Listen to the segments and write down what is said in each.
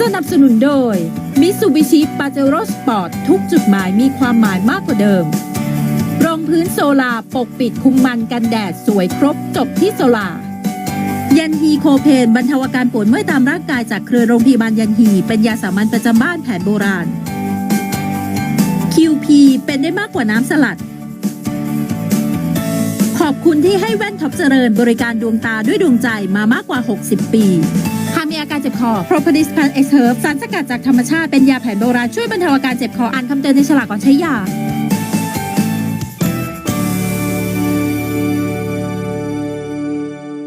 สนับสนุนโดย Mitsubishi Pajero Sport ทุกจุดหมายมีความหมายมากกว่าเดิม รองพื้นโซลาปกปิดคุมมันกันแดดสวยครบจบที่โซลายันฮีโคเพนบรรเทาอาการปวดเมื่อยตามร่างกายจากเครือโรงพยาบาลยันฮี เป็นยาสามัญประจำบ้านแผนโบราณ QP เป็นได้มากกว่าน้ำสลัด ขอบคุณที่ให้แว่นท็อปเจริญบริการดวงตาด้วยดวงใจมามากกว่า 60 ปีากมีอาการเจ็บคอ Propolis Pan X Herb สารสกัดจากธรรมชาติเป็นยาแผนโบราณช่วยบรรเทาอาการเจ็บคออ่านคำเตือนในฉลากก่อนใช้ยา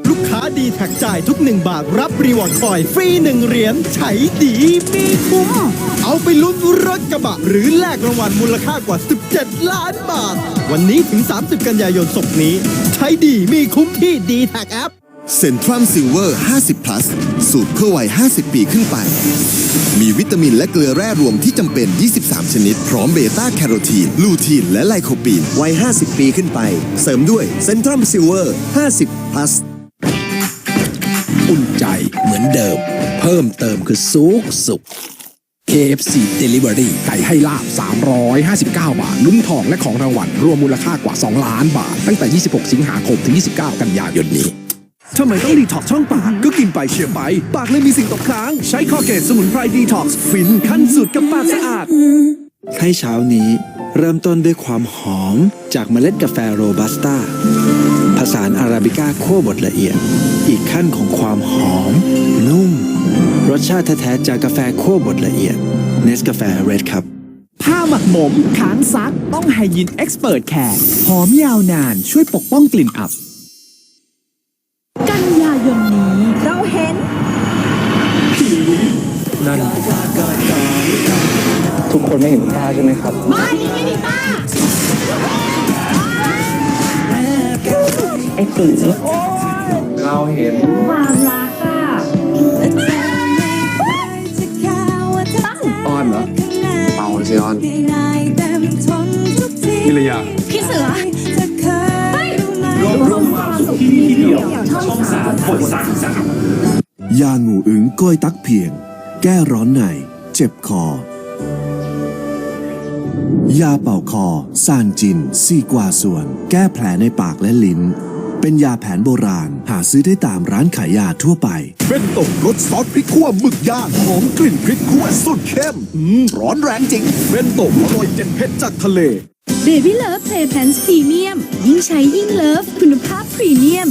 ลูกค้าดีแท็กจ่ายทุก 1 บาท รับรีวอร์ดคอยฟรี 1 เหรียญใช้ดีมีคุ้ม เอาไปลุ้นรถกระบะ หรือแลกรางวัลมูลค่ากว่า 17 ล้านบาท วันนี้ถึง 30 กันยายนศกนี้ ใช้ดีมีคุ้มที่ดีแท็กแอป เซนทรัมซิลเวอร์ 50 plus สูตรเพื่อวัย 50 ปีขึ้นไป มีวิตามินและเกลือแร่รวมที่จำเป็น 23 ชนิด พร้อมเบต้าแคโรทีน ลูทีน และไลโคปีน วัย 50 ปีขึ้นไป เสริมด้วยเซนทรัมซิลเวอร์ 50 plus อุ่นใจเหมือนเดิม เพิ่มเติมคือสุกสุข KFC Delivery ไก่ให้ลาบ 359 บาท ลุ้นทองและของรางวัล รวมมูลค่ากว่า 2 ล้านบาท ตั้งแต่ 26 สิงหาคม ถึง 29 กันยายนนี้ ทำไมต้องดีท็อกช่องปาก ก็กินไปเชียร์ไป ปากเลยมีสิ่งตกค้าง ใช้คอเกตสมุนไพรดีท็อกซ์ฟินขั้นสุดกับปากสะอาด ให้เช้านี้เริ่มต้นด้วยความหอมจากเมล็ดกาแฟโรบัสต้าผสานอาราบิก้าคั่วบดละเอียด อีกขั้นของความหอม นุ่ม รสชาติแท้ๆจากกาแฟคั่วบดละเอียดเนสกาแฟเรดครับผ้าหมักหมมค้างซัก ต้องไฮยินเอ็กซ์เพรสแคร์หอมยาวนานช่วยปกป้องกลิ่นอับ ทุกคนไม่เห็นป้าใช่ไหมครับไม่ไม่มีป้าไอ้ตีเราเห็นความรักอะออนเหรอเปาสิออนมิรยาพี่เสือยาหงูอึ๋งก้อยตักเพียง แก้ร้อนใน เจ็บคอ ยาเป่าคอซานจิน ซีกวาส่วน แก้แผลในปากและลิ้น เป็นยาแผนโบราณ หาซื้อได้ตามร้านขายยาทั่วไป เป็นตกรสซอสพริกขั่วหมึกย่างหอมกลิ่นพริกขั่วสุดเข้มอืมร้อนแรงจริง เป็นตกอร่อยเจ็ดเผ็ดจากทะเลเบบี้เลิฟเพลย์แพนส์พรีเมียมยิ่งใช้ยิ่งเลิฟคุณภาพพรีเมียม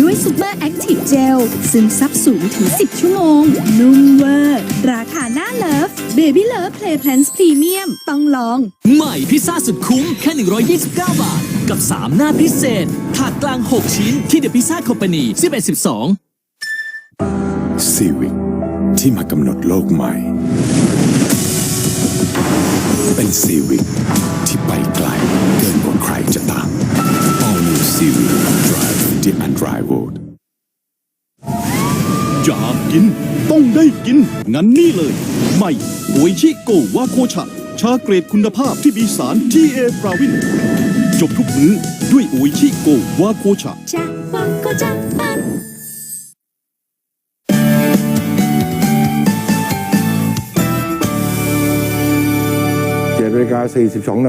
ด้วยซูเปอร์แอคทีฟเจลซึมซับสูงถึง 10 ชั่วโมง นุ่มเวอร์ ราคาหน้าเลิฟเบบี้เลิฟเพลย์แพนส์พรีเมียมต้องลอง ใหม่พิซซ่าสุดคุ้มแค่ 129 บาท กับ 3 หน้าพิเศษถาดกลาง 6 ชิ้นที่เดอะพิซซ่าคอมพานี11 12ซีวิกที่มากำหนดโลกใหม่ เป็นซีวิกที่ไปไกลเกินกว่าใครจะตาม All New Civic Drive the Unrivaled อยากกิน ต้องได้กิน งั้นนี่เลย ใหม่โออิชิโกวาโคชะ ชาเกรดคุณภาพที่มีสารทีเอฟราวิน จบทุกมื้อด้วยโออิชิโกวาโคชะจะวังก็จะปัน7นาฬิกา42นา